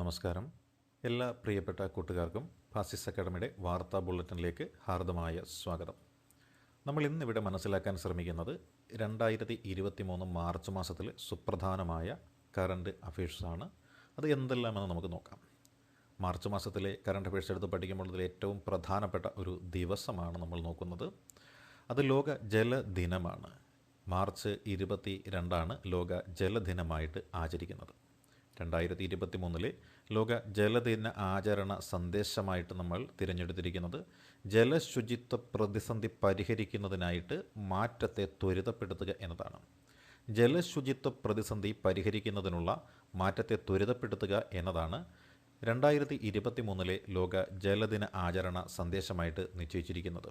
നമസ്കാരം. എല്ലാ പ്രിയപ്പെട്ട കൂട്ടുകാർക്കും ഫാസിസ് അക്കാഡമിയുടെ വാർത്താ ബുള്ളറ്റിനിലേക്ക് ഹാർദമായ സ്വാഗതം. നമ്മൾ ഇന്നിവിടെ മനസ്സിലാക്കാൻ ശ്രമിക്കുന്നത് രണ്ടായിരത്തി ഇരുപത്തി മൂന്ന് മാർച്ച് മാസത്തിലെ സുപ്രധാനമായ കറണ്ട് അഫയേഴ്സാണ് അത് എന്തെല്ലാമെന്ന് നമുക്ക് നോക്കാം. മാർച്ച് മാസത്തിലെ കറണ്ട് അഫയേഴ്സ് എടുത്ത് പഠിക്കുമ്പോൾ അതിൽ ഏറ്റവും പ്രധാനപ്പെട്ട ഒരു ദിവസമാണ് നമ്മൾ നോക്കുന്നത്. അത് ലോക ജലദിനമാണ് മാർച്ച് ഇരുപത്തി രണ്ടാണ് ലോക ജലദിനമായിട്ട് ആചരിക്കുന്നത്. രണ്ടായിരത്തി ഇരുപത്തി മൂന്നിലെ ലോക ജലദിന ആചരണ സന്ദേശമായിട്ട് നമ്മൾ തിരഞ്ഞെടുത്തിരിക്കുന്നത്. ജലശുചിത്വ പ്രതിസന്ധി പരിഹരിക്കുന്നതിനായിട്ട് മാറ്റത്തെ ത്വരിതപ്പെടുത്തുക എന്നതാണ്. ജലശുചിത്വ പ്രതിസന്ധി പരിഹരിക്കുന്നതിനുള്ള മാറ്റത്തെ ത്വരിതപ്പെടുത്തുക എന്നതാണ് രണ്ടായിരത്തി ഇരുപത്തി മൂന്നിലെ ലോക ജലദിന ആചരണ സന്ദേശമായിട്ട് നിശ്ചയിച്ചിരിക്കുന്നത്.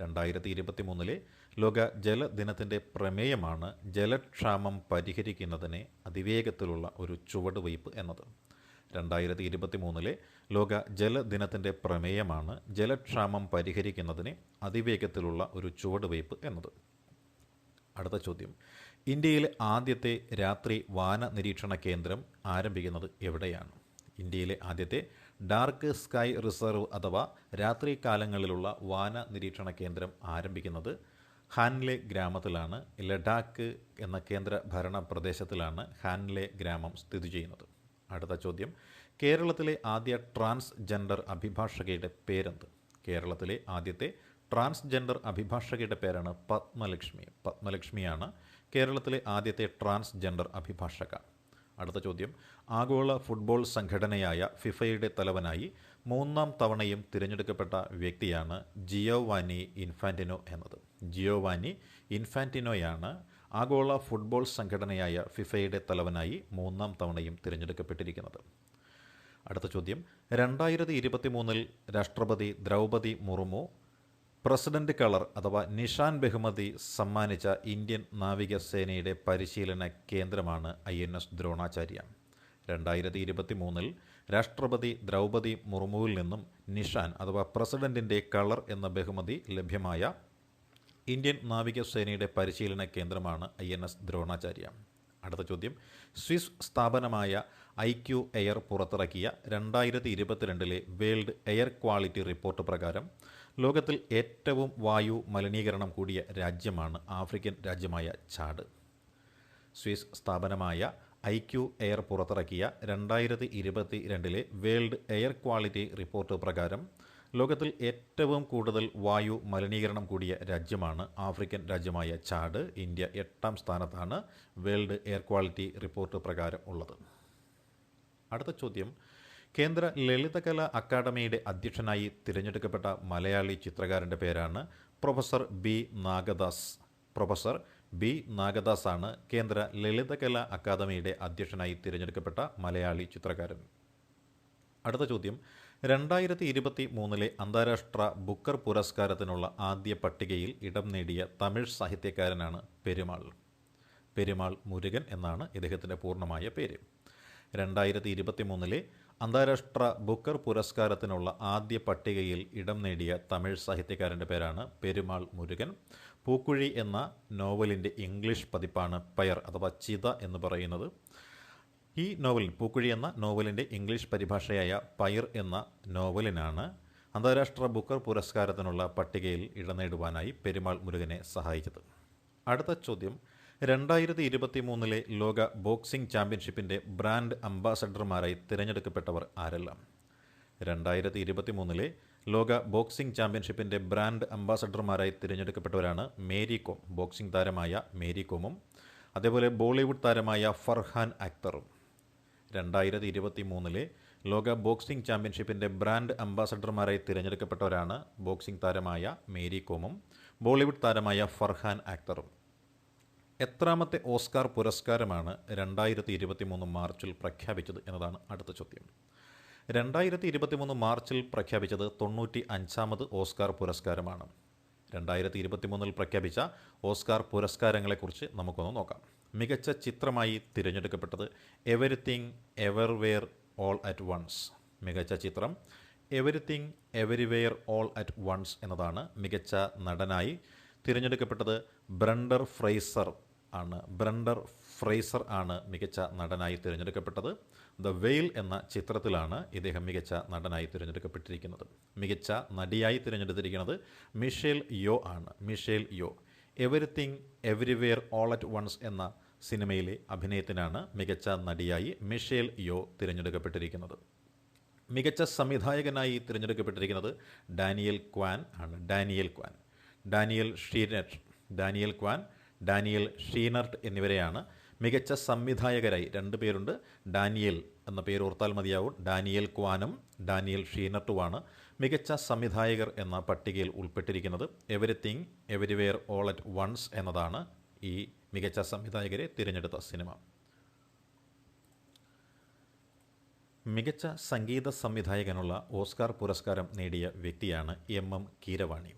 രണ്ടായിരത്തി ഇരുപത്തി മൂന്നിലെ ലോക ജലദിനത്തിന്റെ പ്രമേയമാണ് ജലക്ഷാമം പരിഹരിക്കുന്നതിന് അതിവേഗത്തിലുള്ള ഒരു ചുവടുവയ്പ് എന്നത്. രണ്ടായിരത്തി ഇരുപത്തി മൂന്നിലെ ലോക ജലദിനത്തിന്റെ പ്രമേയമാണ് ജലക്ഷാമം പരിഹരിക്കുന്നതിന് അതിവേഗത്തിലുള്ള ഒരു ചുവടുവയ്പ് എന്നത്. അടുത്ത ചോദ്യം. ഇന്ത്യയിലെ ആദ്യത്തെ രാത്രി വാന നിരീക്ഷണ കേന്ദ്രം ആരംഭിക്കുന്നത് എവിടെയാണ്? ഇന്ത്യയിലെ ആദ്യത്തെ ഡാർക്ക് സ്കൈ റിസർവ് അഥവാ രാത്രികാലങ്ങളിലുള്ള വാന നിരീക്ഷണ കേന്ദ്രം ആരംഭിക്കുന്നത് ഹാൻലെ ഗ്രാമത്തിലാണ് ലഡാക്ക് എന്ന കേന്ദ്ര ഭരണ പ്രദേശത്തിലാണ് ഹാൻലെ ഗ്രാമം സ്ഥിതി ചെയ്യുന്നത്. അടുത്ത ചോദ്യം കേരളത്തിലെ ആദ്യ ട്രാൻസ്ജെൻഡർ അഭിഭാഷകയുടെ പേരെന്ത്? കേരളത്തിലെ ആദ്യത്തെ ട്രാൻസ്ജെൻഡർ അഭിഭാഷകയുടെ പേരാണ് പത്മലക്ഷ്മി. പത്മലക്ഷ്മിയാണ് കേരളത്തിലെ ആദ്യത്തെ ട്രാൻസ്ജെൻഡർ അഭിഭാഷക. അടുത്ത ചോദ്യം. ആഗോള ഫുട്ബോൾ സംഘടനയായ ഫിഫയുടെ തലവനായി മൂന്നാം തവണയും തിരഞ്ഞെടുക്കപ്പെട്ട വ്യക്തിയാണ് ജിയോവാനി ഇൻഫാന്റിനോ എന്നത്. ജിയോവാനി ഇൻഫാന്റിനോയാണ് ആഗോള ഫുട്ബോൾ സംഘടനയായ ഫിഫയുടെ തലവനായി മൂന്നാം തവണയും തിരഞ്ഞെടുക്കപ്പെട്ടിരിക്കുന്നത്. അടുത്ത ചോദ്യം. രണ്ടായിരത്തി ഇരുപത്തി മൂന്നിൽ രാഷ്ട്രപതി ദ്രൗപതി മുർമു പ്രസിഡന്റ് കളർ അഥവാ നിഷാൻ ബഹുമതി സമ്മാനിച്ച ഇന്ത്യൻ നാവികസേനയുടെ പരിശീലന കേന്ദ്രമാണ് ഐ എൻ എസ് ദ്രോണാചാര്യ. രണ്ടായിരത്തി ഇരുപത്തി മൂന്നിൽ രാഷ്ട്രപതി ദ്രൗപതി മുർമുവിൽ നിന്നും നിഷാൻ അഥവാ പ്രസിഡന്റിന്റെ കളർ എന്ന ബഹുമതി ലഭ്യമായ ഇന്ത്യൻ നാവികസേനയുടെ പരിശീലന കേന്ദ്രമാണ് ഐ എൻ എസ് ദ്രോണാചാര്യ. അടുത്ത ചോദ്യം. സ്വിസ് സ്ഥാപനമായ ഐ ക്യു എയർ പുറത്തിറക്കിയ രണ്ടായിരത്തി ഇരുപത്തിരണ്ടിലെ വേൾഡ് എയർ ക്വാളിറ്റി റിപ്പോർട്ട് പ്രകാരം ലോകത്തിൽ ഏറ്റവും വായു മലിനീകരണം കൂടിയ രാജ്യമാണ് ആഫ്രിക്കൻ രാജ്യമായ ചാഡ്. സ്വിസ് സ്ഥാപനമായ ഐ ക്യു എയർ പുറത്തിറക്കിയ രണ്ടായിരത്തി ഇരുപത്തി രണ്ടിലെ വേൾഡ് എയർ ക്വാളിറ്റി റിപ്പോർട്ട് പ്രകാരം ലോകത്തിൽ ഏറ്റവും കൂടുതൽ വായു മലിനീകരണം കൂടിയ രാജ്യമാണ് ആഫ്രിക്കൻ രാജ്യമായ ചാഡ്. ഇന്ത്യ എട്ടാം സ്ഥാനത്താണ് വേൾഡ് എയർ ക്വാളിറ്റി റിപ്പോർട്ട് പ്രകാരം ഉള്ളത്. അടുത്ത ചോദ്യം കേന്ദ്ര ലളിതകല അക്കാദമിയുടെ അധ്യക്ഷനായി തിരഞ്ഞെടുക്കപ്പെട്ട മലയാളി ചിത്രകാരന്റെ പേരാണ് professor B Nagadas. Professor B Nagadas ആണ് കേന്ദ്ര ലളിതകല അക്കാദമിയുടെ അധ്യക്ഷനായി തിരഞ്ഞെടുക്കപ്പെട്ട മലയാളി ചിത്രകാരൻ. അടുത്ത ചോദ്യം. രണ്ടായിരത്തി ഇരുപത്തി മൂന്നിലെ അന്താരാഷ്ട്ര ബുക്കർ പുരസ്കാരത്തിനുള്ള ആദ്യ പട്ടികയിൽ ഇടം നേടിയ തമിഴ് സാഹിത്യകാരനാണ് പെരുമാൾ. പെരുമാൾ മുരുകൻ എന്നാണ് ഇദ്ദേഹത്തിന്റെ പൂർണമായ പേര്. രണ്ടായിരത്തി ഇരുപത്തി മൂന്നിലെ അന്താരാഷ്ട്ര ബുക്കർ പുരസ്കാരത്തിനുള്ള ആദ്യ പട്ടികയിൽ ഇടം നേടിയ തമിഴ് സാഹിത്യകാരന്റെ പേരാണ് പെരുമാൾ മുരുകൻ. പൂക്കുഴി എന്ന നോവലിന്റെ ഇംഗ്ലീഷ് പതിപ്പാണ് പയർ അഥവാ ചിത എന്ന് പറയുന്നത്. ഈ നോവൽ പൂക്കുഴി എന്ന നോവലിന്റെ ഇംഗ്ലീഷ് പരിഭാഷയായ പയർ എന്ന നോവലിനാണ് അന്താരാഷ്ട്ര ബുക്കർ പുരസ്കാരത്തിനുള്ള പട്ടികയിൽ ഇടം നേടുവാനായി പെരുമാൾ മുരുകനെ സഹായിച്ചത്. അടുത്ത ചോദ്യം രണ്ടായിരത്തി ഇരുപത്തി മൂന്നിലെ ലോക ബോക്സിംഗ് ചാമ്പ്യൻഷിപ്പിന്റെ ബ്രാൻഡ് അംബാസഡർമാരായി തിരഞ്ഞെടുക്കപ്പെട്ടവർ ആരെല്ലാം? രണ്ടായിരത്തി ഇരുപത്തി മൂന്നിലെ ലോക ബോക്സിംഗ് ചാമ്പ്യൻഷിപ്പിന്റെ ബ്രാൻഡ് അംബാസഡർമാരായി തിരഞ്ഞെടുക്കപ്പെട്ടവരാണ് മേരി കോം ബോക്സിംഗ് താരമായ മേരി കോമും അതേപോലെ ബോളിവുഡ് താരമായ ഫർഹാൻ അക്തറും രണ്ടായിരത്തി ഇരുപത്തി മൂന്നിലെ ലോക ബോക്സിംഗ് ചാമ്പ്യൻഷിപ്പിന്റെ ബ്രാൻഡ് അംബാസഡർമാരായി തിരഞ്ഞെടുക്കപ്പെട്ടവരാണ് ബോക്സിംഗ് താരമായ മേരി കോമും ബോളിവുഡ് താരമായ ഫർഹാൻ അക്തറും എത്രാമത്തെ ഓസ്കാർ പുരസ്കാരമാണ് രണ്ടായിരത്തി ഇരുപത്തി മൂന്ന് മാർച്ചിൽ പ്രഖ്യാപിച്ചത് എന്നതാണ് അടുത്ത ചോദ്യം. രണ്ടായിരത്തി ഇരുപത്തി മൂന്ന് മാർച്ചിൽ പ്രഖ്യാപിച്ചത് തൊണ്ണൂറ്റി അഞ്ചാമത് ഓസ്കാർ പുരസ്കാരമാണ്. രണ്ടായിരത്തി ഇരുപത്തി മൂന്നിൽ പ്രഖ്യാപിച്ച ഓസ്കാർ പുരസ്കാരങ്ങളെക്കുറിച്ച് നമുക്കൊന്ന് നോക്കാം. മികച്ച ചിത്രമായി തിരഞ്ഞെടുക്കപ്പെട്ടത് everything everywhere all at once മികച്ച ചിത്രം everything everywhere all at once എന്നതാണ് മികച്ച നടനായി തിരഞ്ഞെടുക്കപ്പെട്ടത് ബ്രണ്ടർ ഫ്രൈസർ ആണ്. ബ്രണ്ടർ ഫ്രേസർ ആണ് മികച്ച നടനായി തിരഞ്ഞെടുക്കപ്പെട്ടത്. ദ വെയിൽ എന്ന ചിത്രത്തിലാണ് ഇദ്ദേഹം മികച്ച നടനായി തിരഞ്ഞെടുക്കപ്പെട്ടിരിക്കുന്നത്. മികച്ച നടിയായി തിരഞ്ഞെടുത്തിരിക്കുന്നത് മിഷേൽ യോ ആണ്. Michelle Yeoh. Everything everywhere all at once എന്ന സിനിമയിലെ അഭിനയത്തിനാണ് മികച്ച നടിയായി മിഷേൽ യോ തിരഞ്ഞെടുക്കപ്പെട്ടിരിക്കുന്നത്. മികച്ച സംവിധായകനായി തിരഞ്ഞെടുക്കപ്പെട്ടിരിക്കുന്നത് ഡാനിയൽ ക്വാൻ ആണ്. Daniel Kwan. Daniel Scheinert Daniel Kwan Daniel Scheinert എന്നിവരെയാണ്. മികച്ച സംവിധായകരായി രണ്ട് പേരുണ്ട്. ഡാനിയൽ എന്ന പേര് ഓർത്താൽ മതിയാവും. ഡാനിയൽ ക്വാനും ഡാനിയൽ ഷീനർട്ടുമാണ് മികച്ച സംവിധായകർ എന്ന പട്ടികയിൽ ഉൾപ്പെട്ടിരിക്കുന്നത്. Everything everywhere all at once എന്നതാണ് ഈ മികച്ച സംവിധായകരെ തിരഞ്ഞെടുത്ത സിനിമ. മികച്ച സംഗീത സംവിധായകനുള്ള ഓസ്കാർ പുരസ്കാരം നേടിയ വ്യക്തിയാണ് എം എം കീരവാണി.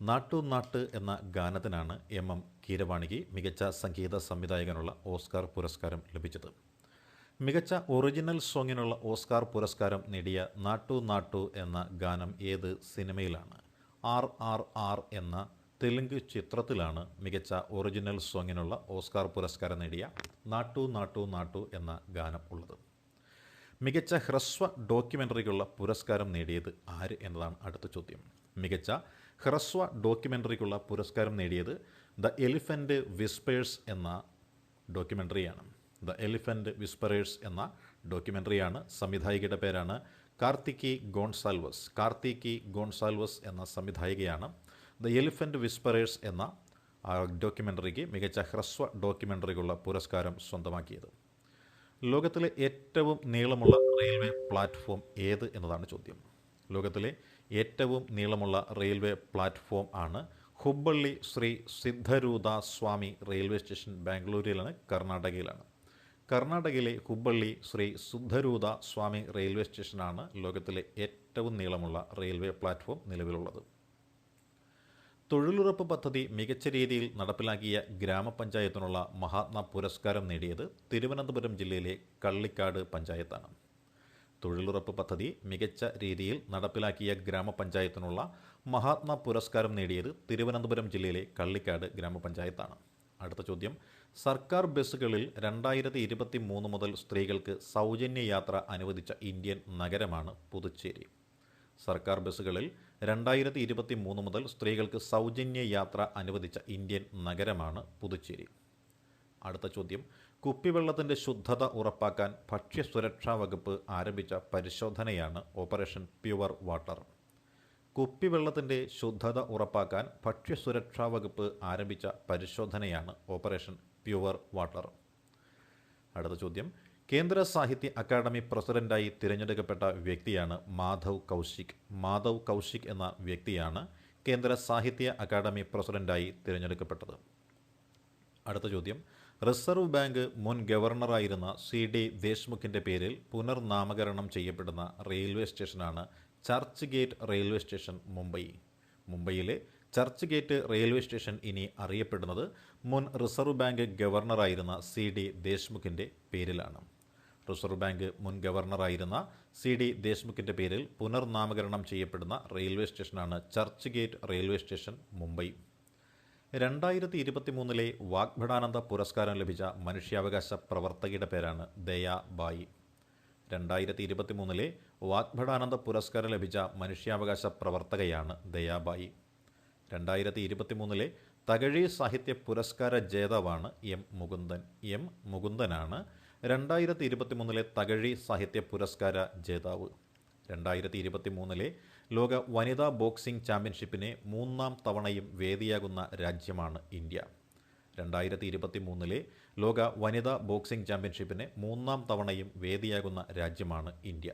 നാട്ടു നാട്ട് എന്ന ഗാനത്തിനാണ് എം എം കീരവാണിക്ക് മികച്ച സംഗീത സംവിധായകനുള്ള ഓസ്കാർ പുരസ്കാരം ലഭിച്ചത്. മികച്ച ഒറിജിനൽ സോങ്ങിനുള്ള ഓസ്കാർ പുരസ്കാരം നേടിയ നാട്ടു നാട്ടു എന്ന ഗാനം ഏത് സിനിമയിലാണ്? ആർ ആർ ആർ എന്ന തെലുങ്ക് ചിത്രത്തിലാണ് മികച്ച ഒറിജിനൽ സോങ്ങിനുള്ള ഓസ്കാർ പുരസ്കാരം നേടിയ നാട്ടു നാട്ടു നാട്ടു എന്ന ഗാനം ഉള്ളത്. മികച്ച ഹ്രസ്വ ഡോക്യുമെന്ററിക്കുള്ള പുരസ്കാരം നേടിയത് ആര് എന്നതാണ് അടുത്ത ചോദ്യം. മികച്ച ഹ്രസ്വ ഡോക്യുമെന്ററിക്കുള്ള പുരസ്കാരം നേടിയത് ദ എലിഫന്റ് വിസ്പേഴ്സ് എന്ന ഡോക്യുമെന്ററിയാണ് ദ എലിഫന്റ് വിസ്പറേഴ്സ് എന്ന ഡോക്യുമെന്ററിയാണ് സംവിധായികയുടെ പേരാണ് കാർത്തിക്കി ഗോൺസാൽവസ്. കാർത്തിക്കി ഗോൺസാൽവസ് എന്ന സംവിധായികയാണ് ദ എലിഫന്റ് വിസ്പറേഴ്സ് എന്ന ഡോക്യുമെന്ററിക്ക് മികച്ച ഹ്രസ്വ ഡോക്യുമെന്ററിക്കുള്ള പുരസ്കാരം സ്വന്തമാക്കിയത്. ലോകത്തിലെ ഏറ്റവും നീളമുള്ള റെയിൽവേ പ്ലാറ്റ്ഫോം ഏത് എന്നതാണ് ചോദ്യം. ലോകത്തിലെ ഏറ്റവും നീളമുള്ള റെയിൽവേ പ്ലാറ്റ്ഫോം ആണ് ഹുബ്ബള്ളി ശ്രീ സിദ്ധരൂദ സ്വാമി റെയിൽവേ സ്റ്റേഷൻ ബാംഗ്ലൂരിലാണ് കർണാടകയിലാണ്. കർണാടകയിലെ ഹുബ്ബള്ളി ശ്രീ സുദ്ധരൂദ സ്വാമി റെയിൽവേ സ്റ്റേഷനാണ് ലോകത്തിലെ ഏറ്റവും നീളമുള്ള റെയിൽവേ പ്ലാറ്റ്ഫോം നിലവിലുള്ളത്. തൊഴിലുറപ്പ് പദ്ധതി മികച്ച രീതിയിൽ നടപ്പിലാക്കിയ ഗ്രാമപഞ്ചായത്തിനുള്ള മഹാത്മാ പുരസ്കാരം നേടിയത് തിരുവനന്തപുരം ജില്ലയിലെ കള്ളിക്കാട് പഞ്ചായത്താണ്. തൊഴിലുറപ്പ് പദ്ധതി മികച്ച രീതിയിൽ നടപ്പിലാക്കിയ ഗ്രാമപഞ്ചായത്തിനുള്ള മഹാത്മാ പുരസ്കാരം നേടിയത് തിരുവനന്തപുരം ജില്ലയിലെ കള്ളിക്കാട് ഗ്രാമപഞ്ചായത്താണ്. അടുത്ത ചോദ്യം. സർക്കാർ ബസ്സുകളിൽ രണ്ടായിരത്തി ഇരുപത്തി മൂന്ന് മുതൽ സ്ത്രീകൾക്ക് സൗജന്യ യാത്ര അനുവദിച്ച ഇന്ത്യൻ നഗരമാണ് പുതുച്ചേരി. സർക്കാർ ബസ്സുകളിൽ രണ്ടായിരത്തി ഇരുപത്തി മൂന്ന് മുതൽ സ്ത്രീകൾക്ക് സൗജന്യ യാത്ര അനുവദിച്ച ഇന്ത്യൻ നഗരമാണ് പുതുച്ചേരി. അടുത്ത ചോദ്യം. കുപ്പിവെള്ളത്തിന്റെ ശുദ്ധത ഉറപ്പാക്കാൻ ഭക്ഷ്യസുരക്ഷാ വകുപ്പ് ആരംഭിച്ച പരിശോധനയാണ് ഓപ്പറേഷൻ പ്യുവർ വാട്ടർ. കുപ്പിവെള്ളത്തിന്റെ ശുദ്ധത ഉറപ്പാക്കാൻ ഭക്ഷ്യസുരക്ഷാ വകുപ്പ് ആരംഭിച്ച പരിശോധനയാണ് ഓപ്പറേഷൻ പ്യുവർ വാട്ടർ. അടുത്ത ചോദ്യം. കേന്ദ്ര സാഹിത്യ അക്കാദമി പ്രസിഡന്റായി തിരഞ്ഞെടുക്കപ്പെട്ട വ്യക്തിയാണ് മാധവ് കൗശിക്. മാധവ് കൗശിക് എന്ന വ്യക്തിയാണ് കേന്ദ്ര സാഹിത്യ അക്കാദമി പ്രസിഡന്റായി തിരഞ്ഞെടുക്കപ്പെട്ടത്. അടുത്ത ചോദ്യം. റിസർവ് ബാങ്ക് മുൻ ഗവർണറായിരുന്ന സി ഡി ദേശ്മുഖിന്റെ പേരിൽ പുനർനാമകരണം ചെയ്യപ്പെടുന്ന റെയിൽവേ സ്റ്റേഷനാണ് Churchgate railway station Mumbai. മുംബൈയിലെ ചർച്ച് ഗേറ്റ് റെയിൽവേ സ്റ്റേഷൻ ഇനി അറിയപ്പെടുന്നത് മുൻ റിസർവ് ബാങ്ക് ഗവർണറായിരുന്ന സി ഡി ദേശ്മുഖിന്റെ പേരിലാണ്. റിസർവ് ബാങ്ക് മുൻ ഗവർണറായിരുന്ന സി ഡി ദേശ്മുഖിന്റെ പേരിൽ പുനർനാമകരണം ചെയ്യപ്പെടുന്ന റെയിൽവേ സ്റ്റേഷനാണ് Churchgate railway station Mumbai. രണ്ടായിരത്തി ഇരുപത്തി മൂന്നിലെ വാഗ്ഭടാനന്ദ പുരസ്കാരം ലഭിച്ച മനുഷ്യാവകാശ പ്രവർത്തകയുടെ പേരാണ് ദയാ ബായി. രണ്ടായിരത്തി ഇരുപത്തി മൂന്നിലെ വാഗ്ഭടാനന്ദ പുരസ്കാരം ലഭിച്ച മനുഷ്യാവകാശ പ്രവർത്തകയാണ് ദയാബായി രണ്ടായിരത്തി ഇരുപത്തി മൂന്നിലെ തകഴി സാഹിത്യ പുരസ്കാര ജേതാവാണ് എം മുകുന്ദൻ. എം മുകുന്ദനാണ് രണ്ടായിരത്തി ഇരുപത്തി മൂന്നിലെ തകഴി സാഹിത്യ പുരസ്കാര ജേതാവ്. രണ്ടായിരത്തി ഇരുപത്തി മൂന്നിലെ ലോക വനിതാ ബോക്സിംഗ് ചാമ്പ്യൻഷിപ്പിനെ മൂന്നാം തവണയും വേദിയാകുന്ന രാജ്യമാണ് ഇന്ത്യ. രണ്ടായിരത്തി ഇരുപത്തി മൂന്നിലെ ലോക വനിതാ ബോക്സിംഗ് ചാമ്പ്യൻഷിപ്പിന് മൂന്നാം തവണയും വേദിയാകുന്ന രാജ്യമാണ് ഇന്ത്യ.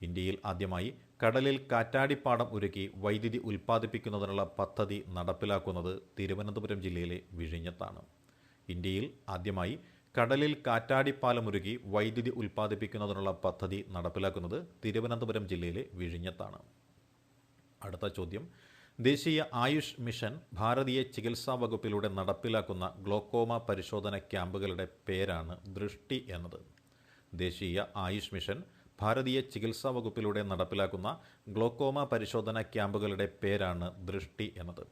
ഇന്ത്യയിൽ ആദ്യമായി കടലിൽ കാറ്റാടിപ്പാടം ഒരുക്കി വൈദ്യുതി ഉൽപ്പാദിപ്പിക്കുന്നതിനുള്ള പദ്ധതി നടപ്പിലാക്കുന്നത് തിരുവനന്തപുരം ജില്ലയിലെ വിഴിഞ്ഞത്താണ്. ഇന്ത്യയിൽ ആദ്യമായി കടലിൽ കാറ്റാടിപ്പാലം ഒരുക്കി വൈദ്യുതി ഉൽപ്പാദിപ്പിക്കുന്നതിനുള്ള പദ്ധതി നടപ്പിലാക്കുന്നത് തിരുവനന്തപുരം ജില്ലയിലെ വിഴിഞ്ഞത്താണ്. അടുത്ത ചോദ്യം. ദേശീയ ആയുഷ് മിഷൻ ഭാരതീയ ചികിത്സാ വകുപ്പിലൂടെ നടപ്പിലാക്കുന്ന ഗ്ലോക്കോമ പരിശോധന ക്യാമ്പുകളുടെ പേരാണ് ദൃഷ്ടി എന്നത്. ദേശീയ ആയുഷ് മിഷൻ ഭാരതീയ ചികിത്സാ വകുപ്പിലൂടെ നടപ്പിലാക്കുന്ന ഗ്ലോക്കോമ പരിശോധന ക്യാമ്പുകളുടെ പേരാണ് ദൃഷ്ടി എന്നത്.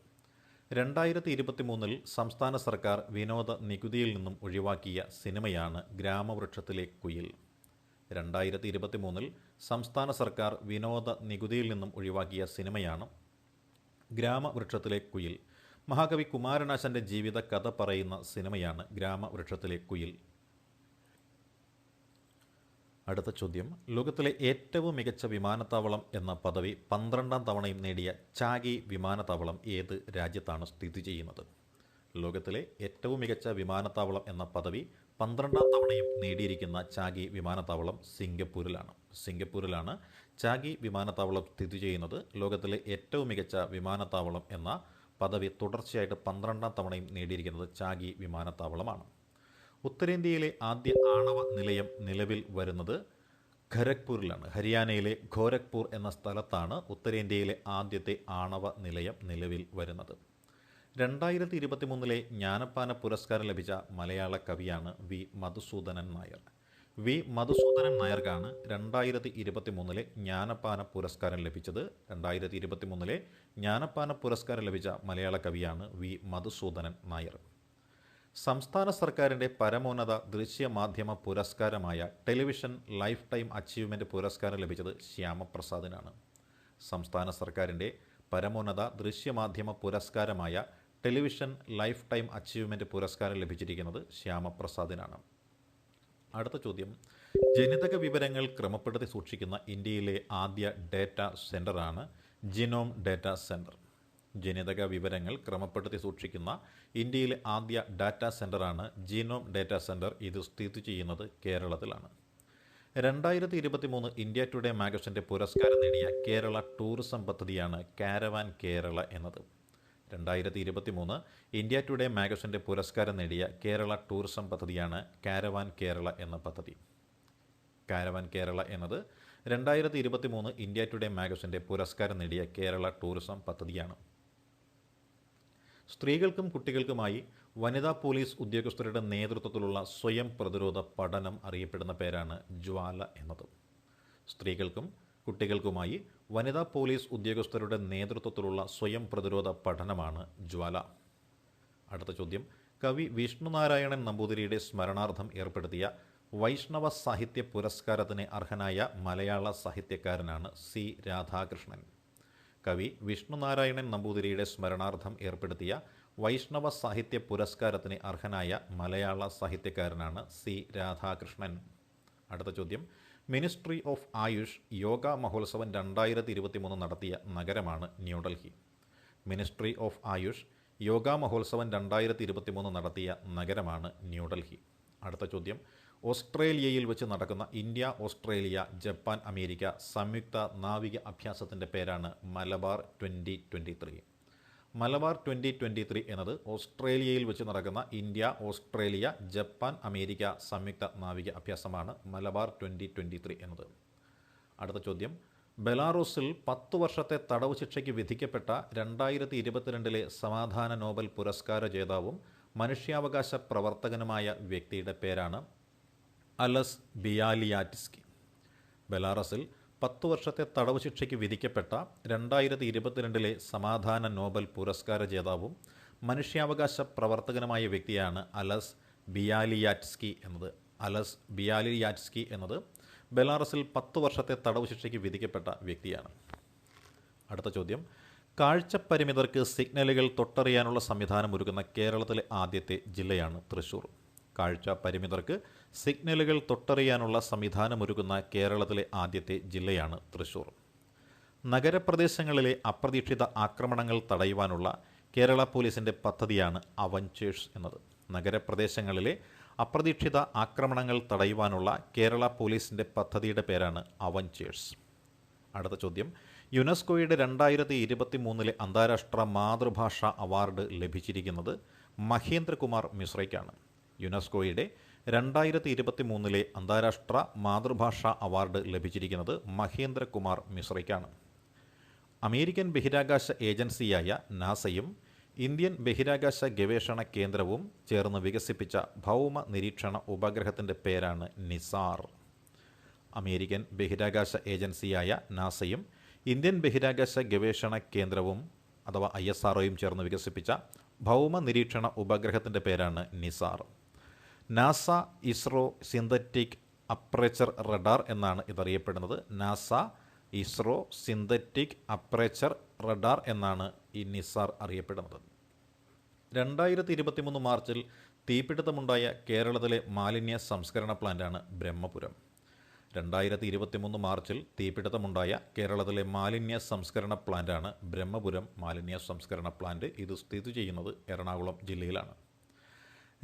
രണ്ടായിരത്തി ഇരുപത്തി മൂന്നിൽ സംസ്ഥാന സർക്കാർ വിനോദ നികുതിയിൽ നിന്നും ഒഴിവാക്കിയ സിനിമയാണ് ഗ്രാമവൃക്ഷത്തിലെ കുയിൽ. രണ്ടായിരത്തി ഇരുപത്തി മൂന്നിൽ സംസ്ഥാന സർക്കാർ വിനോദ നികുതിയിൽ നിന്നും ഒഴിവാക്കിയ സിനിമയാണ് ഗ്രാമവൃക്ഷത്തിലെ കുയിൽ. മഹാകവി കുമാരനാശന്റെ ജീവിത കഥ പറയുന്ന സിനിമയാണ് ഗ്രാമവൃക്ഷത്തിലെ കുയിൽ. അടുത്ത ചോദ്യം. ലോകത്തിലെ ഏറ്റവും മികച്ച വിമാനത്താവളം എന്ന പദവി പന്ത്രണ്ടാം തവണയും നേടിയ ചാഗി വിമാനത്താവളം ഏത് രാജ്യത്താണ് സ്ഥിതി ചെയ്യുന്നത്? ലോകത്തിലെ ഏറ്റവും മികച്ച വിമാനത്താവളം എന്ന പദവി പന്ത്രണ്ടാം തവണയും നേടിയിരിക്കുന്ന ചാഗി വിമാനത്താവളം സിംഗപ്പൂരിലാണ്. സിംഗപ്പൂരിലാണ് ചാഗി വിമാനത്താവളം സ്ഥിതി ചെയ്യുന്നത്. ലോകത്തിലെ ഏറ്റവും മികച്ച വിമാനത്താവളം എന്ന പദവി തുടർച്ചയായിട്ട് പന്ത്രണ്ടാം തവണയും നേടിയിരിക്കുന്നത് ചാഗി വിമാനത്താവളമാണ്. ഉത്തരേന്ത്യയിലെ ആദ്യ ആണവ നിലയം നിലവിൽ വരുന്നത് ഖരഗ്പൂരിലാണ്. ഹരിയാനയിലെ ഖോരഗ്പൂർ എന്ന സ്ഥലത്താണ് ഉത്തരേന്ത്യയിലെ ആദ്യത്തെ ആണവ നിലയം നിലവിൽ വരുന്നത്. രണ്ടായിരത്തി ഇരുപത്തി മൂന്നിലെ ജ്ഞാനപ്പാന പുരസ്കാരം ലഭിച്ച മലയാള കവിയാണ് വി. മധുസൂദനൻ നായർ. വി. മധുസൂദനൻ നായർക്കാണ് രണ്ടായിരത്തി ഇരുപത്തി മൂന്നിലെ ജ്ഞാനപ്പാന പുരസ്കാരം ലഭിച്ചത്. രണ്ടായിരത്തി ഇരുപത്തി മൂന്നിലെ ജ്ഞാനപ്പാന പുരസ്കാരം ലഭിച്ച മലയാള കവിയാണ് വി. മധുസൂദനൻ നായർ. സംസ്ഥാന സർക്കാരിന്റെ പരമോന്നത ദൃശ്യമാധ്യമ പുരസ്കാരമായ ടെലിവിഷൻ ലൈഫ് ടൈം അച്ചീവ്മെന്റ് പുരസ്കാരം ലഭിച്ചത് ശ്യാമപ്രസാദിനാണ്. സംസ്ഥാന സർക്കാരിന്റെ പരമോന്നത ദൃശ്യമാധ്യമ പുരസ്കാരമായ ടെലിവിഷൻ ലൈഫ് ടൈം അച്ചീവ്മെന്റ് പുരസ്കാരം ലഭിച്ചിരിക്കുന്നത് ശ്യാമപ്രസാദിനാണ്. അടുത്ത ചോദ്യം. ജനിതക വിവരങ്ങൾ ക്രമപ്പെടുത്തി സൂക്ഷിക്കുന്ന ഇന്ത്യയിലെ ആദ്യ ഡേറ്റ സെന്ററാണ് ജിനോം ഡേറ്റ സെന്റർ ജനിതക വിവരങ്ങൾ ക്രമപ്പെടുത്തി സൂക്ഷിക്കുന്ന ഇന്ത്യയിലെ ആദ്യ ഡാറ്റാ സെന്ററാണ് ജീനോം ഡാറ്റാ സെന്റർ ഇത് സ്ഥിതി ചെയ്യുന്നത് കേരളത്തിലാണ്. രണ്ടായിരത്തി ഇരുപത്തി മൂന്ന് ഇന്ത്യ ടുഡേ മാഗസിന്റെ പുരസ്കാരം നേടിയ കേരള ടൂറിസം പദ്ധതിയാണ് കാരവാൻ കേരള എന്നത്. രണ്ടായിരത്തി ഇരുപത്തി മൂന്ന് ഇന്ത്യ ടുഡേ മാഗസിന്റെ പുരസ്കാരം നേടിയ കേരള ടൂറിസം പദ്ധതിയാണ് കാരവാൻ കേരള എന്ന പദ്ധതി. കാരവാൻ കേരള എന്നത് രണ്ടായിരത്തി ഇരുപത്തി മൂന്ന് ഇന്ത്യ ടുഡേ മാഗസിന്റെ പുരസ്കാരം നേടിയ കേരള ടൂറിസം പദ്ധതിയാണ്. സ്ത്രീകൾക്കും കുട്ടികൾക്കുമായി വനിതാ പോലീസ് ഉദ്യോഗസ്ഥരുടെ നേതൃത്വത്തിലുള്ള സ്വയം പ്രതിരോധ പഠനം അറിയപ്പെടുന്ന പേരാണ് ജ്വാല എന്നത്. സ്ത്രീകൾക്കും കുട്ടികൾക്കുമായി വനിതാ പോലീസ് ഉദ്യോഗസ്ഥരുടെ നേതൃത്വത്തിലുള്ള സ്വയം പ്രതിരോധ പഠനമാണ് ജ്വാല. അടുത്ത ചോദ്യം. കവി വിഷ്ണുനാരായണൻ നമ്പൂതിരിയുടെ സ്മരണാർത്ഥം ഏർപ്പെടുത്തിയ വൈഷ്ണവ സാഹിത്യ പുരസ്കാരത്തിന് അർഹനായ മലയാള സാഹിത്യകാരനാണ് സി രാധാകൃഷ്ണൻ. കവി വിഷ്ണുനാരായണൻ നമ്പൂതിരിയുടെ സ്മരണാർത്ഥം ഏർപ്പെടുത്തിയ വൈഷ്ണവ സാഹിത്യ പുരസ്കാരത്തിന് അർഹനായ മലയാള സാഹിത്യകാരനാണ് സി രാധാകൃഷ്ണൻ. അടുത്ത ചോദ്യം. മിനിസ്ട്രി ഓഫ് ആയുഷ് യോഗ മഹോത്സവം രണ്ടായിരത്തി ഇരുപത്തി മൂന്ന് നടത്തിയ നഗരമാണ് ന്യൂഡൽഹി. മിനിസ്ട്രി ഓഫ് ആയുഷ് യോഗ മഹോത്സവം രണ്ടായിരത്തി ഇരുപത്തി മൂന്ന് നടത്തിയ നഗരമാണ് ന്യൂഡൽഹി. അടുത്ത ചോദ്യം. ഓസ്ട്രേലിയയിൽ വെച്ച് നടക്കുന്ന ഇന്ത്യ ഓസ്ട്രേലിയ ജപ്പാൻ അമേരിക്ക സംയുക്ത നാവിക അഭ്യാസത്തിന്റെ പേരാണ് Malabar twenty twenty three. Malabar twenty twenty three എന്നത് ഓസ്ട്രേലിയയിൽ വെച്ച് നടക്കുന്ന ഇന്ത്യ ഓസ്ട്രേലിയ ജപ്പാൻ അമേരിക്ക സംയുക്ത നാവിക അഭ്യാസമാണ് മലബാർ ട്വന്റി ട്വന്റി ത്രീ എന്നത്. അടുത്ത ചോദ്യം. ബെലാറൂസിൽ പത്ത് വർഷത്തെ തടവ് ശിക്ഷയ്ക്ക് വിധിക്കപ്പെട്ട രണ്ടായിരത്തി ഇരുപത്തിരണ്ടിലെ സമാധാന നോബൽ പുരസ്കാര ജേതാവും മനുഷ്യാവകാശ പ്രവർത്തകനുമായ വ്യക്തിയുടെ പേരാണ് അലസ് ബിയാലിയാറ്റിസ്കി. ബെലാറസിൽ പത്തു വർഷത്തെ തടവ് ശിക്ഷയ്ക്ക് വിധിക്കപ്പെട്ട രണ്ടായിരത്തി ഇരുപത്തിരണ്ടിലെ സമാധാന നോബൽ പുരസ്കാര ജേതാവും മനുഷ്യാവകാശ പ്രവർത്തകനുമായ വ്യക്തിയാണ് അലസ് ബിയാലിയാറ്റ്സ്കി എന്നത്. അലസ് ബിയാലിയാറ്റ്സ്കി എന്നത് ബെലാറസിൽ പത്തു വർഷത്തെ തടവ് ശിക്ഷയ്ക്ക് വിധിക്കപ്പെട്ട വ്യക്തിയാണ്. അടുത്ത ചോദ്യം. കാഴ്ചപ്പരിമിതർക്ക് സിഗ്നലുകൾ തൊട്ടറിയാനുള്ള സംവിധാനം ഒരുക്കുന്ന കേരളത്തിലെ ആദ്യത്തെ ജില്ലയാണ് തൃശൂർ. കാഴ്ച പരിമിതർക്ക് സിഗ്നലുകൾ തൊട്ടറിയാനുള്ള സംവിധാനമൊരുക്കുന്ന കേരളത്തിലെ ആദ്യത്തെ ജില്ലയാണ് തൃശൂർ. നഗരപ്രദേശങ്ങളിലെ അപ്രതീക്ഷിത ആക്രമണങ്ങൾ തടയുവാനുള്ള കേരള പോലീസിന്റെ പദ്ധതിയാണ് അവഞ്ചേഴ്സ് എന്നത്. നഗരപ്രദേശങ്ങളിലെ അപ്രതീക്ഷിത ആക്രമണങ്ങൾ തടയുവാനുള്ള കേരള പോലീസിന്റെ പദ്ധതിയുടെ പേരാണ് അവഞ്ചേഴ്സ്. അടുത്ത ചോദ്യം. യുനെസ്കോയുടെ രണ്ടായിരത്തി ഇരുപത്തി മൂന്നിലെ അന്താരാഷ്ട്ര മാതൃഭാഷ അവാർഡ് ലഭിച്ചിരിക്കുന്നത് മഹേന്ദ്രകുമാർ മിശ്രയ്ക്കാണ്. യുനെസ്കോയുടെ രണ്ടായിരത്തി ഇരുപത്തി മൂന്നിലെ അന്താരാഷ്ട്ര മാതൃഭാഷ അവാർഡ് ലഭിച്ചിരിക്കുന്നത് മഹേന്ദ്രകുമാർ മിശ്രയ്ക്കാണ്. അമേരിക്കൻ ബഹിരാകാശ ഏജൻസിയായ നാസയും ഇന്ത്യൻ ബഹിരാകാശ ഗവേഷണ കേന്ദ്രവും ചേർന്ന് വികസിപ്പിച്ച ഭൗമ നിരീക്ഷണ ഉപഗ്രഹത്തിന്റെ പേരാണ് നിസാർ. അമേരിക്കൻ ബഹിരാകാശ ഏജൻസിയായ നാസയും ഇന്ത്യൻ ബഹിരാകാശ ഗവേഷണ കേന്ദ്രവും അഥവാ ഐ എസ് ആർഒയും ചേർന്ന് വികസിപ്പിച്ച ഭൗമ നിരീക്ഷണ ഉപഗ്രഹത്തിന്റെ പേരാണ് NISAR. NASA ISRO synthetic aperture radar എന്നാണ് ഇതറിയപ്പെടുന്നത്. NASA ISRO synthetic aperture radar എന്നാണ് ഈ നിസാർ അറിയപ്പെടുന്നത്. രണ്ടായിരത്തി ഇരുപത്തിമൂന്ന് മാർച്ചിൽ തീപിടുത്തമുണ്ടായ കേരളത്തിലെ മാലിന്യ സംസ്കരണ പ്ലാന്റാണ് ബ്രഹ്മപുരം. രണ്ടായിരത്തി ഇരുപത്തിമൂന്ന് മാർച്ചിൽ തീപിടുത്തമുണ്ടായ കേരളത്തിലെ മാലിന്യ സംസ്കരണ പ്ലാന്റാണ് ബ്രഹ്മപുരം മാലിന്യ സംസ്കരണ പ്ലാന്റ്. ഇത് സ്ഥിതി ചെയ്യുന്നത് എറണാകുളം ജില്ലയിലാണ്.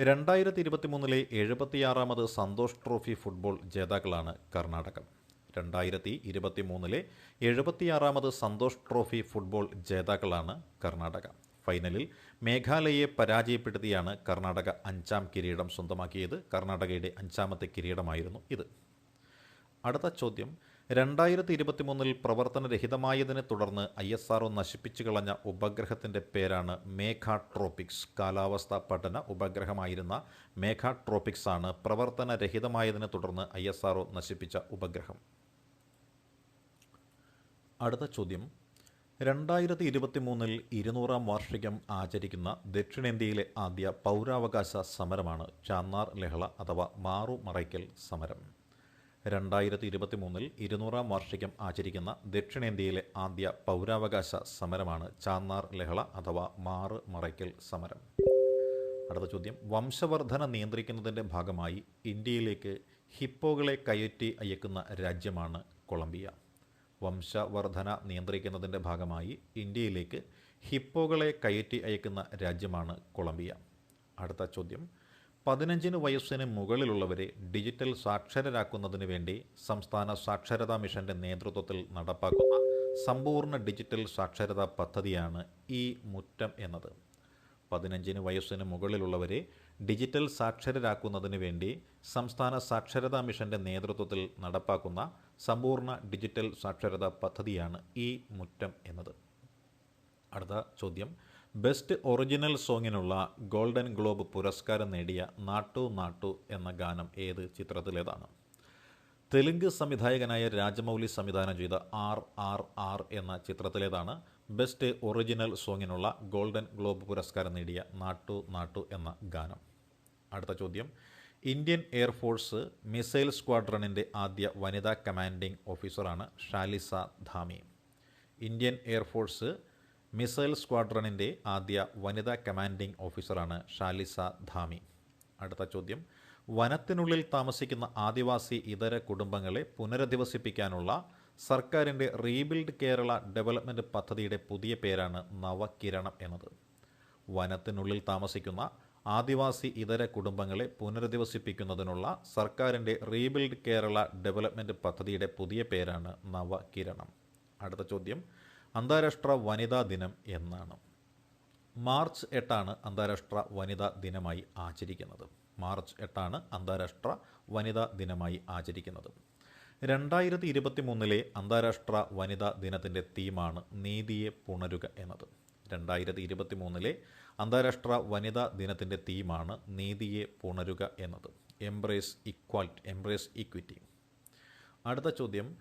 രണ്ടായിരത്തി ഇരുപത്തിമൂന്നിലെ എഴുപത്തിയാറാമത് സന്തോഷ് ട്രോഫി ഫുട്ബോൾ ജേതാക്കളാണ് കർണാടകം. രണ്ടായിരത്തി ഇരുപത്തി മൂന്നിലെ എഴുപത്തിയാറാമത് സന്തോഷ് ട്രോഫി ഫുട്ബോൾ ജേതാക്കളാണ് കർണാടക. ഫൈനലിൽ മേഘാലയയെ പരാജയപ്പെടുത്തിയാണ് കർണാടക അഞ്ചാം കിരീടം സ്വന്തമാക്കിയത്. കർണാടകയുടെ അഞ്ചാമത്തെ കിരീടമായിരുന്നു ഇത്. അടുത്ത ചോദ്യം രണ്ടായിരത്തി ഇരുപത്തിമൂന്നിൽ പ്രവർത്തനരഹിതമായതിനെ തുടർന്ന് ഐ എസ് ആർ നശിപ്പിച്ചു കളഞ്ഞ ഉപഗ്രഹത്തിന്റെ പേരാണ് മേഘ ട്രോപ്പിക്സ് കാലാവസ്ഥാ പഠന ഉപഗ്രഹമായിരുന്ന മേഘ ട്രോപ്പിക്സ് ആണ് പ്രവർത്തനരഹിതമായതിനെ തുടർന്ന് ഐ എസ് ആർ നശിപ്പിച്ച ഉപഗ്രഹം. അടുത്ത ചോദ്യം. രണ്ടായിരത്തി ഇരുപത്തി മൂന്നിൽ ഇരുന്നൂറാം വാർഷികം ആചരിക്കുന്ന ദക്ഷിണേന്ത്യയിലെ ആദ്യ പൗരാവകാശ സമരമാണ് ചാന്നാർ ലഹള അഥവാ മാറു മറയ്ക്കൽ സമരം. രണ്ടായിരത്തി ഇരുപത്തി മൂന്നിൽ ഇരുന്നൂറാം വാർഷികം ആചരിക്കുന്ന ദക്ഷിണേന്ത്യയിലെ ആദ്യ പൗരാവകാശ സമരമാണ് ചാന്നാർ ലഹള അഥവാ മാറ് മറയ്ക്കൽ സമരം. അടുത്ത ചോദ്യം. വംശവർധന നിയന്ത്രിക്കുന്നതിന്റെ ഭാഗമായി ഇന്ത്യയിലേക്ക് ഹിപ്പോകളെ കയറ്റി അയക്കുന്ന രാജ്യമാണ് കൊളംബിയ. വംശവർധന നിയന്ത്രിക്കുന്നതിന്റെ ഭാഗമായി ഇന്ത്യയിലേക്ക് ഹിപ്പോകളെ കയറ്റി അയക്കുന്ന രാജ്യമാണ് കൊളംബിയ. അടുത്ത ചോദ്യം. പതിനഞ്ചിന് വയസ്സിന് മുകളിലുള്ളവരെ ഡിജിറ്റൽ സാക്ഷരരാക്കുന്നതിന് വേണ്ടി സംസ്ഥാന സാക്ഷരതാ മിഷന്റെ നേതൃത്വത്തിൽ നടപ്പാക്കുന്ന സമ്പൂർണ ഡിജിറ്റൽ സാക്ഷരതാ പദ്ധതിയാണ് ഈ മുറ്റം എന്നത്. പതിനഞ്ചിന് വയസ്സിന് മുകളിലുള്ളവരെ ഡിജിറ്റൽ സാക്ഷരരാക്കുന്നതിന് വേണ്ടി സംസ്ഥാന സാക്ഷരതാ മിഷന്റെ നേതൃത്വത്തിൽ നടപ്പാക്കുന്ന സമ്പൂർണ ഡിജിറ്റൽ സാക്ഷരതാ പദ്ധതിയാണ് ഈ മുറ്റം എന്നത്. അടുത്ത ചോദ്യം. ബെസ്റ്റ് ഒറിജിനൽ സോങ്ങിനുള്ള ഗോൾഡൻ ഗ്ലോബ് പുരസ്കാരം നേടിയ നാട്ടു നാട്ടു എന്ന ഗാനം ഏത് ചിത്രത്തിലേതാണ്? തെലുങ്ക് സംവിധായകനായ രാജമൗലി സംവിധാനം ചെയ്ത ആർ ആർ ആർ എന്ന ചിത്രത്തിലേതാണ് ബെസ്റ്റ് ഒറിജിനൽ സോങ്ങിനുള്ള ഗോൾഡൻ ഗ്ലോബ് പുരസ്കാരം നേടിയ നാട്ടു നാട്ടു എന്ന ഗാനം. അടുത്ത ചോദ്യം. ഇന്ത്യൻ എയർഫോഴ്സ് മിസൈൽ സ്ക്വാഡ്രണിന്റെ ആദ്യ വനിതാ കമാൻഡിംഗ് ഓഫീസറാണ് Shaliza Dhami. Indian air force missile സ്ക്വാഡ്രണിന്റെ ആദ്യ വനിതാ കമാൻഡിംഗ് ഓഫീസറാണ് ഷാലിസ ധാമി. അടുത്ത ചോദ്യം. വനത്തിനുള്ളിൽ താമസിക്കുന്ന ആദിവാസി ഇതര കുടുംബങ്ങളെ പുനരധിവസിപ്പിക്കാനുള്ള സർക്കാരിന്റെ റീബിൽഡ് കേരള ഡെവലപ്മെന്റ് പദ്ധതിയുടെ പുതിയ പേരാണ് നവകിരണം എന്നത്. വനത്തിനുള്ളിൽ താമസിക്കുന്ന ആദിവാസി ഇതര കുടുംബങ്ങളെ പുനരധിവസിപ്പിക്കുന്നതിനുള്ള സർക്കാരിന്റെ റീബിൽഡ് കേരള ഡെവലപ്മെന്റ് പദ്ധതിയുടെ പുതിയ പേരാണ് നവകിരണം. അടുത്ത ചോദ്യം. അന്താരാഷ്ട്ര വനിതാ ദിനം എന്നാണ്. മാർച്ച് എട്ടാണ് അന്താരാഷ്ട്ര വനിതാ ദിനമായി ആചരിക്കുന്നത്. മാർച്ച് എട്ടാണ് അന്താരാഷ്ട്ര വനിതാ ദിനമായി ആചരിക്കുന്നത്. രണ്ടായിരത്തി ഇരുപത്തി മൂന്നിലെ അന്താരാഷ്ട്ര വനിതാ ദിനത്തിന്റെ തീമാണ് നീതിയെ പുണരുക എന്നത്. രണ്ടായിരത്തി ഇരുപത്തി മൂന്നിലെ അന്താരാഷ്ട്ര വനിതാ ദിനത്തിന്റെ തീമാണ് നീതിയെ പുണരുക എന്നത്. എംബ്രേസ് ഇക്വാലിറ്റി എംബ്രേസ് ഇക്വിറ്റി അടുത്ത ചോദ്യം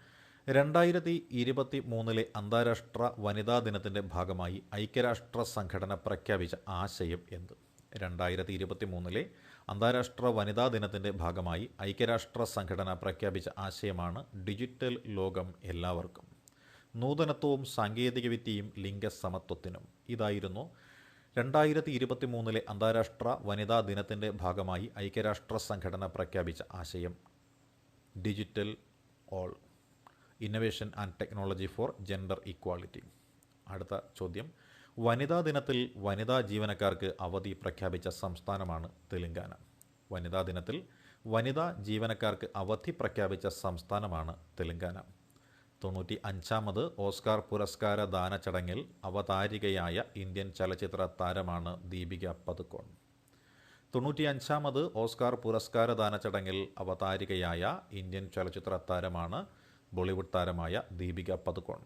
രണ്ടായിരത്തി ഇരുപത്തി മൂന്നിലെ അന്താരാഷ്ട്ര വനിതാ ദിനത്തിന്റെ ഭാഗമായി ഐക്യരാഷ്ട്ര സംഘടന പ്രഖ്യാപിച്ച ആശയം എന്ത്? രണ്ടായിരത്തി ഇരുപത്തി മൂന്നിലെ അന്താരാഷ്ട്ര വനിതാ ദിനത്തിന്റെ ഭാഗമായി ഐക്യരാഷ്ട്ര സംഘടന പ്രഖ്യാപിച്ച ആശയമാണ് ഡിജിറ്റൽ ലോകം എല്ലാവർക്കും. നൂതനത്വവും സാങ്കേതികവിദ്യയും ലിംഗസമത്വത്തിനും. ഇതായിരുന്നു രണ്ടായിരത്തി ഇരുപത്തി മൂന്നിലെ അന്താരാഷ്ട്ര വനിതാ ദിനത്തിന്റെ ഭാഗമായി ഐക്യരാഷ്ട്ര സംഘടന പ്രഖ്യാപിച്ച ആശയം. Digital all. Innovation and technology for gender equality അടുത്ത ചോദ്യം. വനിതാ ദിനത്തിൽ വനിതാ ജീവനക്കാർക്ക് അവധി പ്രഖ്യാപിച്ച സംസ്ഥാനമാണ് തെലങ്കാന. വനിതാ ദിനത്തിൽ വനിതാ ജീവനക്കാർക്ക് അവധി പ്രഖ്യാപിച്ച സംസ്ഥാനമാണ് തെലങ്കാന. തൊണ്ണൂറ്റി അഞ്ചാമത് ഓസ്കാർ പുരസ്കാര ദാന ചടങ്ങിൽ അവതാരികയായ ഇന്ത്യൻ ചലച്ചിത്ര താരമാണ് ദീപിക പതുക്കോൺ തൊണ്ണൂറ്റി അഞ്ചാമത് ഓസ്കാർ പുരസ്കാര ദാന ചടങ്ങിൽ അവതാരികയായ ഇന്ത്യൻ ചലച്ചിത്ര താരമാണ് ബോളിവുഡ് താരമായ ദീപിക പതുക്കോൺ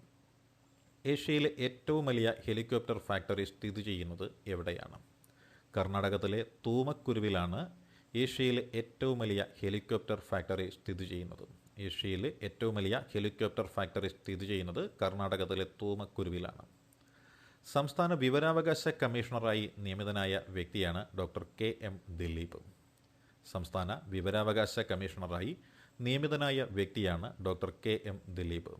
ഏഷ്യയിലെ ഏറ്റവും വലിയ ഹെലികോപ്റ്റർ ഫാക്ടറി സ്ഥിതി ചെയ്യുന്നത് എവിടെയാണ്? കർണാടകത്തിലെ തൂമക്കുരുവിലാണ് ഏഷ്യയിലെ ഏറ്റവും വലിയ ഹെലികോപ്റ്റർ ഫാക്ടറി സ്ഥിതി ചെയ്യുന്നത്. ഏഷ്യയിലെ ഏറ്റവും വലിയ ഹെലികോപ്റ്റർ ഫാക്ടറി സ്ഥിതി ചെയ്യുന്നത് കർണാടകത്തിലെ തൂമക്കുരുവിലാണ്. സംസ്ഥാന വിവരാവകാശ കമ്മീഷണറായി നിയമിതനായ വ്യക്തിയാണ് ഡോക്ടർ കെ എം ദിലീപ്. സംസ്ഥാന വിവരാവകാശ കമ്മീഷണറായി നിയമിതനായ വ്യക്തിയാണ് ഡോക്ടർ കെ എം ദിലീപ്.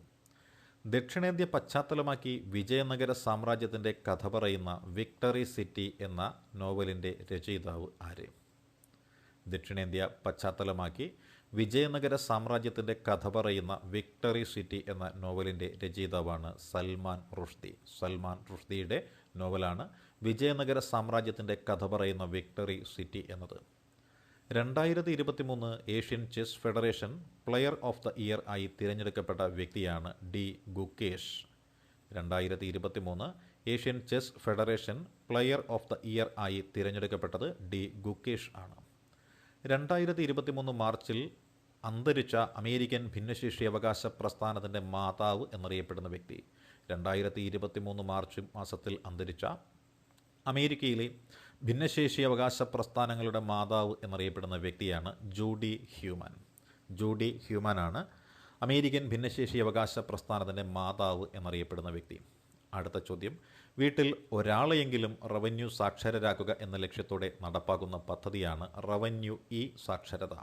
ദക്ഷിണേന്ത്യ പശ്ചാത്തലമാക്കി വിജയനഗര സാമ്രാജ്യത്തിന്റെ കഥ പറയുന്ന വിക്ടറി സിറ്റി എന്ന നോവലിന്റെ രചയിതാവ് ആര്? ദക്ഷിണേന്ത്യ പശ്ചാത്തലമാക്കി വിജയനഗര സാമ്രാജ്യത്തിന്റെ കഥ പറയുന്ന വിക്ടറി സിറ്റി എന്ന നോവലിന്റെ രചയിതാവാണ് സൽമാൻ റുഷ്ദി. സൽമാൻ റുഷ്ദിയുടെ നോവലാണ് വിജയനഗര സാമ്രാജ്യത്തിന്റെ കഥ പറയുന്ന വിക്ടറി സിറ്റി എന്നത്. രണ്ടായിരത്തി ഇരുപത്തി മൂന്ന് Asian chess federation player of the year ആയി തിരഞ്ഞെടുക്കപ്പെട്ട വ്യക്തിയാണ് ഡി ഗുക്കേഷ് രണ്ടായിരത്തി ഇരുപത്തി മൂന്ന് Asian chess federation player of the year ആയി തിരഞ്ഞെടുക്കപ്പെട്ടത് ഡി ഗുക്കേഷ് ആണ്. രണ്ടായിരത്തി ഇരുപത്തി മൂന്ന് മാർച്ചിൽ അന്തരിച്ച അമേരിക്കൻ ഭിന്നശേഷി അവകാശ പ്രസ്ഥാനത്തിന്റെ മാതാവ് എന്നറിയപ്പെടുന്ന വ്യക്തി. രണ്ടായിരത്തി ഇരുപത്തി മൂന്ന് മാർച്ച് മാസത്തിൽ അന്തരിച്ച അമേരിക്കയിലെ ഭിന്നശേഷി അവകാശ പ്രസ്ഥാനങ്ങളുടെ മാതാവ് എന്നറിയപ്പെടുന്ന വ്യക്തിയാണ് ജൂഡി ഹ്യൂമാൻ. ജൂഡി ഹ്യൂമാനാണ് അമേരിക്കൻ ഭിന്നശേഷി അവകാശ പ്രസ്ഥാനത്തിന്റെ മാതാവ് എന്നറിയപ്പെടുന്ന വ്യക്തി. അടുത്ത ചോദ്യം. വീട്ടിൽ ഒരാളെയെങ്കിലും റവന്യൂ സാക്ഷരരാക്കുക എന്ന ലക്ഷ്യത്തോടെ നടപ്പാക്കുന്ന പദ്ധതിയാണ് റവന്യൂ ഇ സാക്ഷരത.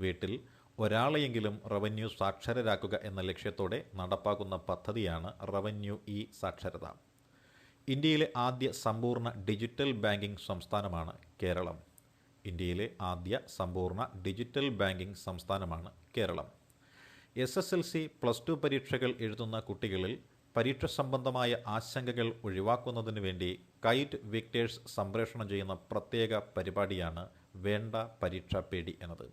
വീട്ടിൽ ഒരാളെയെങ്കിലും റവന്യൂ സാക്ഷരരാക്കുക എന്ന ലക്ഷ്യത്തോടെ നടപ്പാക്കുന്ന പദ്ധതിയാണ് റവന്യൂ ഇ സാക്ഷരത. ഇന്ത്യയിലെ ആദ്യ സമ്പൂർണ ഡിജിറ്റൽ ബാങ്കിംഗ് സംസ്ഥാനമാണ് കേരളം. ഇന്ത്യയിലെ ആദ്യ സമ്പൂർണ ഡിജിറ്റൽ ബാങ്കിംഗ് സംസ്ഥാനമാണ് Keralam. S S L C plus two പരീക്ഷകൾ എഴുതുന്ന കുട്ടികളിൽ പരീക്ഷ സംബന്ധമായ ആശങ്കകൾ ഒഴിവാക്കുന്നതിന് വേണ്ടി കൈറ്റ് വിക്ടേഴ്സ് സംപ്രേഷണം ചെയ്യുന്ന പ്രത്യേക പരിപാടിയാണ് വേണ്ട പരീക്ഷാ പേടി എന്നത്.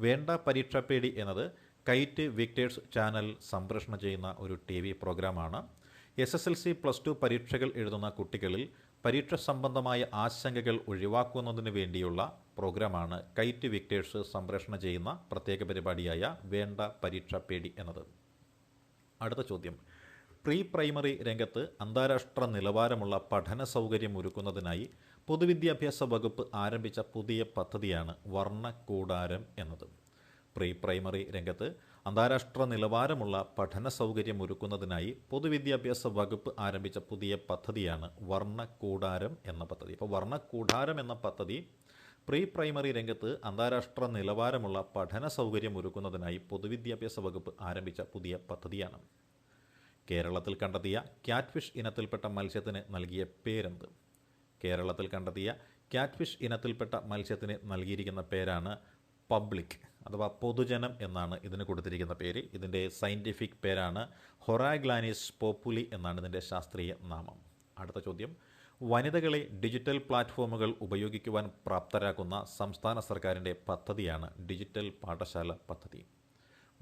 വേണ്ട പരീക്ഷാ പേടി എന്നത് കൈറ്റ് വിക്ടേഴ്സ് ചാനൽ സംപ്രേഷണം ചെയ്യുന്ന ഒരു ടി വി പ്രോഗ്രാമാണ്. S S L C plus two പരീക്ഷകൾ എഴുതുന്ന കുട്ടികളിൽ പരീക്ഷ സംബന്ധമായ ആശങ്കകൾ ഒഴിവാക്കുന്നതിന് വേണ്ടിയുള്ള പ്രോഗ്രാമാണ് കൈറ്റ് വിക്ടേഴ്സ് സംപ്രേഷണം ചെയ്യുന്ന പ്രത്യേക പരിപാടിയായ വേണ്ട പരീക്ഷ പേടി എന്നത്. അടുത്ത ചോദ്യം. പ്രീ പ്രൈമറി രംഗത്ത് അന്താരാഷ്ട്ര നിലവാരമുള്ള പഠന സൗകര്യം ഒരുക്കുന്നതിനായി പൊതുവിദ്യാഭ്യാസ വകുപ്പ് ആരംഭിച്ച പുതിയ പദ്ധതിയാണ് വർണ കൂടാരം എന്നത്. പ്രീ പ്രൈമറി രംഗത്ത് അന്താരാഷ്ട്ര നിലവാരമുള്ള പഠന സൗകര്യം ഒരുക്കുന്നതിനായി പൊതുവിദ്യാഭ്യാസ വകുപ്പ് ആരംഭിച്ച പുതിയ പദ്ധതിയാണ് വർണക്കൂടാരം എന്ന പദ്ധതി. അപ്പോൾ വർണക്കൂടാരം എന്ന പദ്ധതി പ്രീ പ്രൈമറി രംഗത്ത് അന്താരാഷ്ട്ര നിലവാരമുള്ള പഠന സൗകര്യം ഒരുക്കുന്നതിനായി പൊതുവിദ്യാഭ്യാസ വകുപ്പ് ആരംഭിച്ച പുതിയ പദ്ധതിയാണ്. കേരളത്തിൽ കണ്ടെത്തിയ ക്യാറ്റ്ഫിഷ് ഇനത്തിൽപ്പെട്ട മത്സ്യത്തിന് നൽകിയ പേരെന്ത്? കേരളത്തിൽ കണ്ടെത്തിയ ക്യാറ്റ്ഫിഷ് ഇനത്തിൽപ്പെട്ട മത്സ്യത്തിന് നൽകിയിരിക്കുന്ന പേരാണ് പബ്ലിക് അഥവാ പൊതുജനം എന്നാണ് ഇതിന് കൊടുത്തിരിക്കുന്ന പേര്. ഇതിന്റെ സയന്റിഫിക് പേരാണ് ഹൊറാഗ്ലാനിസ് പോപ്പുലി എന്നാണ് ഇതിന്റെ ശാസ്ത്രീയ നാമം. അടുത്ത ചോദ്യം. വനിതകളെ ഡിജിറ്റൽ പ്ലാറ്റ്ഫോമുകൾ ഉപയോഗിക്കുവാൻ പ്രാപ്തരാക്കുന്ന സംസ്ഥാന സർക്കാരിന്റെ പദ്ധതിയാണ് ഡിജിറ്റൽ പാഠശാല പദ്ധതി.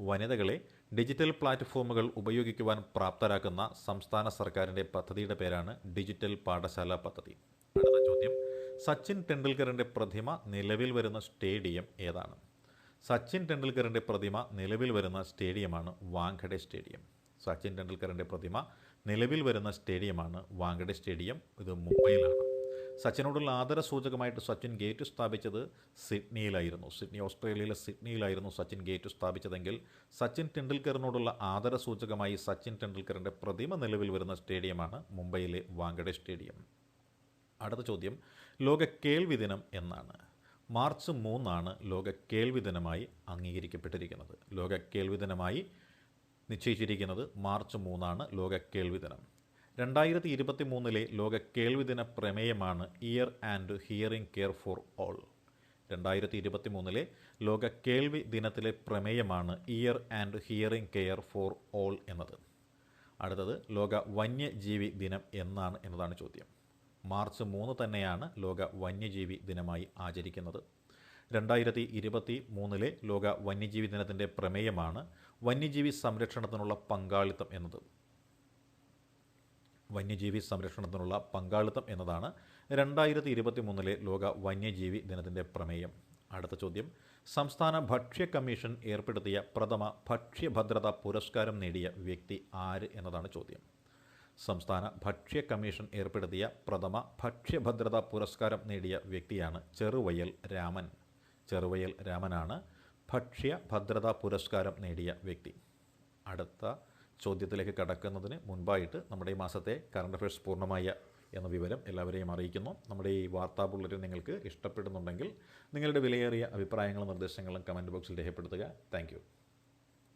വനിതകളെ ഡിജിറ്റൽ പ്ലാറ്റ്ഫോമുകൾ ഉപയോഗിക്കുവാൻ പ്രാപ്തരാക്കുന്ന സംസ്ഥാന സർക്കാരിന്റെ പദ്ധതിയുടെ പേരാണ് ഡിജിറ്റൽ പാഠശാല പദ്ധതി. അടുത്ത ചോദ്യം. സച്ചിൻ ടെണ്ടുൽക്കറിന്റെ പ്രതിമ നിലവിൽ വരുന്ന സ്റ്റേഡിയം ഏതാണ്? സച്ചിൻ ടെണ്ടുൽക്കറിന്റെ പ്രതിമ നിലവിൽ വരുന്ന സ്റ്റേഡിയമാണ് വാങ്കഡെ സ്റ്റേഡിയം. സച്ചിൻ ടെണ്ടുൽക്കറിന്റെ പ്രതിമ നിലവിൽ വരുന്ന സ്റ്റേഡിയമാണ് വാങ്കഡെ സ്റ്റേഡിയം. ഇത് മുംബൈയിലാണ്. സച്ചിനോടുള്ള ആദര സൂചകമായിട്ട് സച്ചിൻ ഗേറ്റ് സ്ഥാപിച്ചത് സിഡ്നിയിലായിരുന്നു. സിഡ്നി ഓസ്ട്രേലിയയിലെ സിഡ്നിയിലായിരുന്നു സച്ചിൻ ഗേറ്റ് സ്ഥാപിച്ചതെങ്കിൽ സച്ചിൻ ടെണ്ടുൽക്കറിനോടുള്ള ആദര സൂചകമായി സച്ചിൻ ടെണ്ടുൽക്കറിന്റെ പ്രതിമ നിലവിൽ വരുന്ന സ്റ്റേഡിയമാണ് മുംബൈയിലെ വാങ്കഡെ സ്റ്റേഡിയം. അടുത്ത ചോദ്യം. ലോക കേൾവി ദിനം എന്നാണ്. മാർച്ച് മൂന്നാണ് ലോക കേൾവി ദിനമായി അംഗീകരിക്കപ്പെട്ടിരിക്കുന്നത്. ലോക കേൾവി ദിനമായി നിശ്ചയിച്ചിരിക്കുന്നത് മാർച്ച് മൂന്നാണ് ലോക കേൾവി ദിനം രണ്ടായിരത്തി ഇരുപത്തി മൂന്നിലെ ലോക കേൾവി ദിന പ്രമേയമാണ് ear and hearing care for all രണ്ടായിരത്തി ഇരുപത്തി മൂന്നിലെ ലോക കേൾവി ദിനത്തിലെ പ്രമേയമാണ് ear and hearing care for all എന്നത്. അടുത്തത് ലോക വന്യജീവി ദിനം എന്നാണ് എന്നതാണ് ചോദ്യം. മാർച്ച് മൂന്ന് തന്നെയാണ് ലോക വന്യജീവി ദിനമായി ആചരിക്കുന്നത്. രണ്ടായിരത്തി ഇരുപത്തി മൂന്നിലെ ലോക വന്യജീവി ദിനത്തിന്റെ പ്രമേയമാണ് വന്യജീവി സംരക്ഷണത്തിനുള്ള പങ്കാളിത്തം എന്നത്. വന്യജീവി സംരക്ഷണത്തിനുള്ള പങ്കാളിത്തം എന്നതാണ് രണ്ടായിരത്തി ഇരുപത്തി മൂന്നിലെ ലോക വന്യജീവി ദിനത്തിന്റെ പ്രമേയം. അടുത്ത ചോദ്യം. സംസ്ഥാന ഭക്ഷ്യ കമ്മീഷൻ ഏർപ്പെടുത്തിയ പ്രഥമ ഭക്ഷ്യഭദ്രതാ പുരസ്കാരം നേടിയ വ്യക്തി ആര് എന്നതാണ് ചോദ്യം. സംസ്ഥാന ഭക്ഷ്യ കമ്മീഷൻ ഏർപ്പെടുത്തിയ പ്രഥമ ഭക്ഷ്യഭദ്രതാ പുരസ്കാരം നേടിയ വ്യക്തിയാണ് ചെറുവയൽ രാമൻ. ചെറുവയൽ രാമനാണ് ഭക്ഷ്യ ഭദ്രതാ പുരസ്കാരം നേടിയ വ്യക്തി. അടുത്ത ചോദ്യത്തിലേക്ക് കടക്കുന്നതിന് മുൻപായിട്ട് നമ്മുടെ ഈ മാസത്തെ കറണ്ട് അഫയേഴ്സ് പൂർണമായ എന്ന വിവരം എല്ലാവരെയും അറിയിക്കുന്നു. നമ്മുടെ ഈ വാർത്താ ബുള്ളറ്റിൻ നിങ്ങൾക്ക് ഇഷ്ടപ്പെടുന്നുണ്ടെങ്കിൽ നിങ്ങളുടെ വിലയേറിയ അഭിപ്രായങ്ങളും നിർദ്ദേശങ്ങളും കമന്റ് ബോക്സിൽ രേഖപ്പെടുത്തുക. താങ്ക്